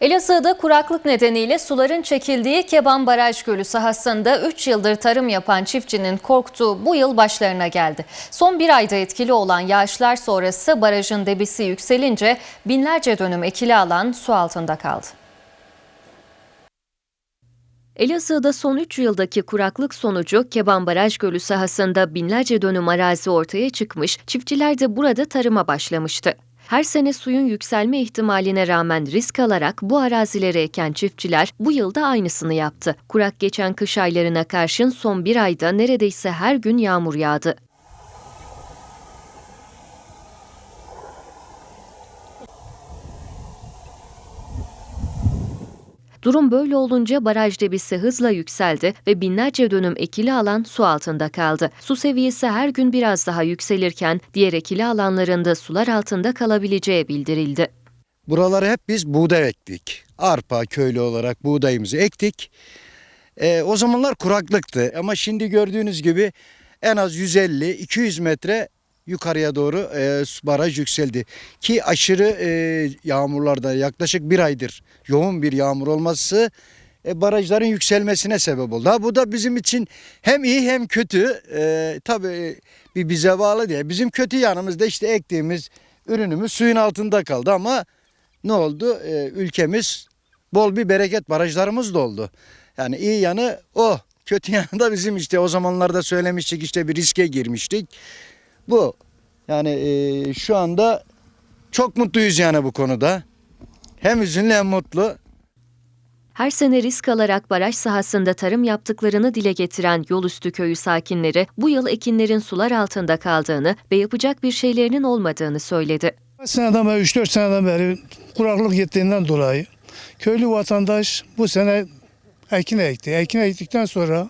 Elazığ'da kuraklık nedeniyle suların çekildiği Keban Baraj Gölü sahasında 3 yıldır tarım yapan çiftçinin korktuğu bu yıl başlarına geldi. Son bir ayda etkili olan yağışlar sonrası barajın debisi yükselince binlerce dönüm ekili alan su altında kaldı. Elazığ'da son 3 yıldaki kuraklık sonucu Keban Baraj Gölü sahasında binlerce dönüm arazi ortaya çıkmış, çiftçiler de burada tarıma başlamıştı. Her sene suyun yükselme ihtimaline rağmen risk alarak bu arazileri eken çiftçiler bu yılda aynısını yaptı. Kurak geçen kış aylarına karşın son bir ayda neredeyse her gün yağmur yağdı. Durum böyle olunca baraj debisi hızla yükseldi ve binlerce dönüm ekili alan su altında kaldı. Su seviyesi her gün biraz daha yükselirken diğer ekili alanlarında sular altında kalabileceği bildirildi. Buraları hep biz buğday ektik. Arpa köylü olarak buğdayımızı ektik. Ee, o zamanlar kuraklıktı ama şimdi gördüğünüz gibi en az 150-200 metre yukarıya doğru e, baraj yükseldi. Ki aşırı e, yağmurlarda yaklaşık bir aydır yoğun bir yağmur olması e, barajların yükselmesine sebep oldu. Ha, bu da bizim için hem iyi hem kötü. E, tabii bir bize bağlı diye. Bizim kötü yanımızda işte ektiğimiz ürünümüz suyun altında kaldı ama ne oldu? Ee, ülkemiz bol bir bereket barajlarımız da oldu. Yani iyi yanı o. Kötü yanı da bizim işte o zamanlarda söylemiştik işte bir riske girmiştik. Bu. Yani e, şu anda çok mutluyuz yani bu konuda. Hem üzünlü hem mutlu. Her sene risk alarak baraj sahasında tarım yaptıklarını dile getiren Yolüstü köyü sakinleri bu yıl ekinlerin sular altında kaldığını ve yapacak bir şeylerinin olmadığını söyledi. Kaç seneden beri, 3-4 seneden beri kuraklık gittiğinden dolayı köylü vatandaş bu sene ekin ekti. Ekin ektikten sonra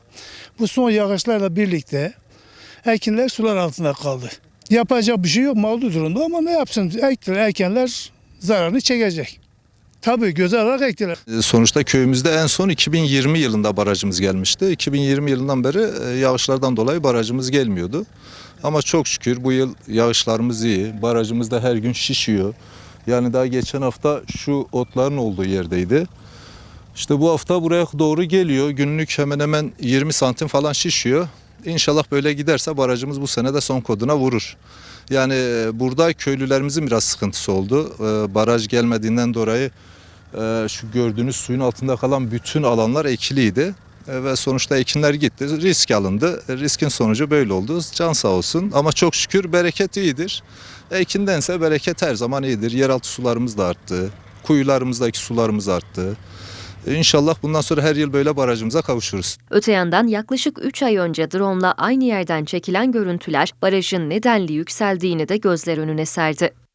bu son yağışlarla birlikte ekinler sular altında kaldı. Yapacak bir şey yok mağdur durumda ama ne yapsın ektiler ekenler zararını çekecek. Tabii göze alarak ektiler. Sonuçta köyümüzde en son 2020 yılında barajımız gelmişti. 2020 yılından beri e, yağışlardan dolayı barajımız gelmiyordu. Ama çok şükür bu yıl yağışlarımız iyi. Barajımız da her gün şişiyor. Yani daha geçen hafta şu otların olduğu yerdeydi. İşte bu hafta buraya doğru geliyor. Günlük hemen hemen 20 santim falan şişiyor. İnşallah böyle giderse barajımız bu sene de son koduna vurur. Yani e, burada köylülerimizin biraz sıkıntısı oldu. E, Baraj gelmediğinden dolayı e, şu gördüğünüz suyun altında kalan bütün alanlar ekiliydi. Ve sonuçta ekinler gitti. Risk alındı. Riskin sonucu böyle oldu. Can sağ olsun. Ama çok şükür bereket iyidir. Ekindense bereket her zaman iyidir. Yeraltı sularımız da arttı. Kuyularımızdaki sularımız arttı. İnşallah bundan sonra her yıl böyle barajımıza kavuşuruz. Öte yandan yaklaşık 3 ay önce drone'la aynı yerden çekilen görüntüler barajın nedenli yükseldiğini de gözler önüne serdi.